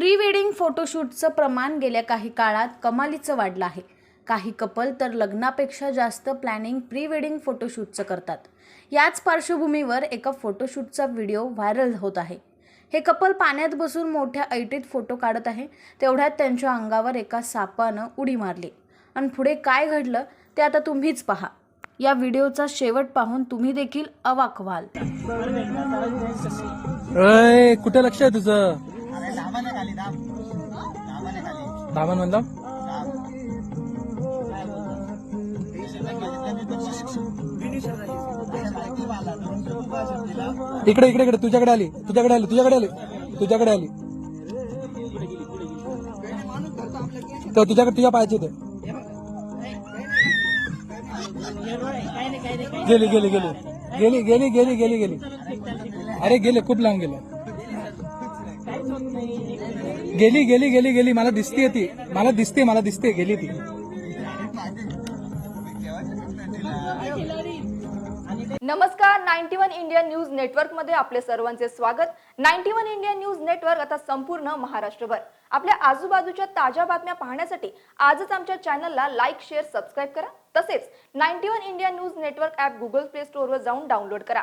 Pre wedding फोटोशूटचं प्रमाण गेल्या काही काळात कमालीचं वाढलं आहे. काही कपल तर लग्नापेक्षा जास्त प्लॅनिंग प्री वेडिंग फोटोशूटचं करतात. याच पार्श्वभूमीवर एका फोटोशूटचा व्हिडिओ व्हायरल होत आहे. हे कपल पाण्यात बसून मोठ्या ऐटीत फोटो काढत आहे. तेवढ्यात त्यांच्या अंगावर एका सापानं उडी मारली. आणि पुढे काय घडलं ते आता तुम्हीच पहा. या व्हिडिओचा शेवट पाहून तुम्ही देखील अवाक व्हाल कुठे लक्ष आहे तुझं? दाबाने खाली दाब दाबाने खाली. म्हणलं इकडे इकडे इकडे तुझ्याकडे आली तुझ्याकडे आली तुझ्याकडे आली तुझ्याकडे आली. तर तुझ्याकडे तुझ्या पाहिजे ते गेली गेली गेली. गेली गेली गेली गेली गेली. अरे गेले खूप लांब गेले. गेली गेली गेली गेली. मला दिसते ती. मला दिसते मला दिसते गेली ती. नमस्कार. नाईन्टी वन इंडिया न्यूज नेटवर्कमध्ये आपले सर्वांचे स्वागत. Ninety one India news network आता संपूर्ण महाराष्ट्रभर. आपल्या आजूबाजूच्या ताज्या बातम्या पाहण्यासाठी आजच आमच्या चॅनलला लाईक शेअर सबस्क्राईब करा. तसेच ninety one India news network app Google play स्टोअरवर जाऊन डाउनलोड करा.